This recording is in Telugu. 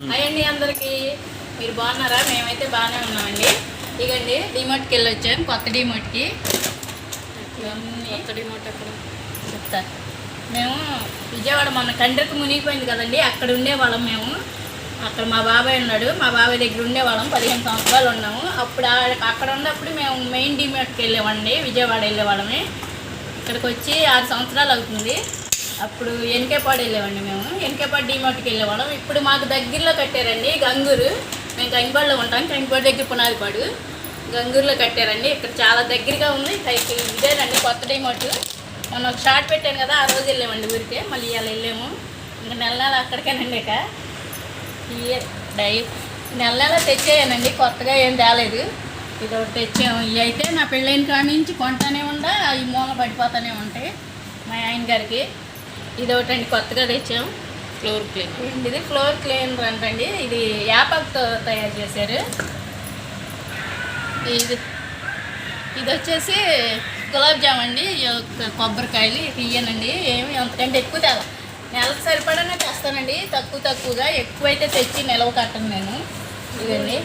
అండి అందరికీ. మీరు బాగున్నారా? మేమైతే బాగానే ఉన్నామండి. ఇగండి డిమార్ట్కి వెళ్ళి వచ్చాం కొత్త డిమార్ట్కి. ఇవన్నీ. కొత్త డిమార్ట్ ఎక్కడ? చెప్తా. మేము విజయవాడ మొన్న కండ్రికి మునిగిపోయింది కదండి. అక్కడ ఉండేవాళ్ళం మేము. అక్కడ మా బాబాయ్ ఉన్నాడు. మా బాబాయ్ దగ్గర ఉండేవాళ్ళం. పదిహేను సంవత్సరాలు ఉన్నాము. అప్పుడు అక్కడ ఉన్నప్పుడు మేము మెయిన్ డిమార్ట్కి వెళ్ళేవాడిని విజయవాడ వెళ్ళేవాళ్ళమే. ఇక్కడికి వచ్చి ఆరు సంవత్సరాలు అవుతుంది. అప్పుడు ఎన్కేపాడు వెళ్ళేవాడిని మేము. ఎన్కేపాడు డిమార్ట్కి వెళ్ళేవాళ్ళం. ఇప్పుడు మాకు దగ్గరలో కట్టారండి గంగూరు. మేము కంగిపాడులో ఉంటాం. కంగిపాడు దగ్గర పునాదిపాడు గంగూరులో కట్టారండి. ఇక్కడ చాలా దగ్గరగా ఉంది. పైకి ఇదేనండి కొత్త డిమార్ట్ మొన్న ఒక షార్ట్ పెట్టాను కదా ఆ రోజు వెళ్ళామండి ఊరికే. మళ్ళీ ఇవాళ వెళ్ళాము. ఇంకా నెల నెల అక్కడికేనండి ఇక. ఇయర్ డై నెల నెల తెచ్చేయనండి. కొత్తగా ఏం తేలేదు. ఇది ఒకటి తెచ్చాము. ఇవి అయితే నా పెళ్ళైన కాడి నుంచి కొంటానే ఉండా ఈ మూల పడిపోతూనే ఉంటాయి మా ఆయన గారికి. ఇది ఒకటండి కొత్తగా తెచ్చాము ఫ్లోర్ క్లీన్. ఇది ఫ్లోర్ క్లీనర్ అంటండి. ఇది యాపక్తో తయారు చేశారు. ఇది ఇది వచ్చేసి గులాబ్ జామ్ అండి. ఈ యొక్క కొబ్బరికాయలు ఇవి ఇయ్యనండి ఏమి అంతకంటే ఎక్కువ తేల. నెలకు సరిపడానే తెస్తానండి. తక్కువ తక్కువగా ఎక్కువైతే తెచ్చి నిలవ కట్టను నేను. ఇదండి.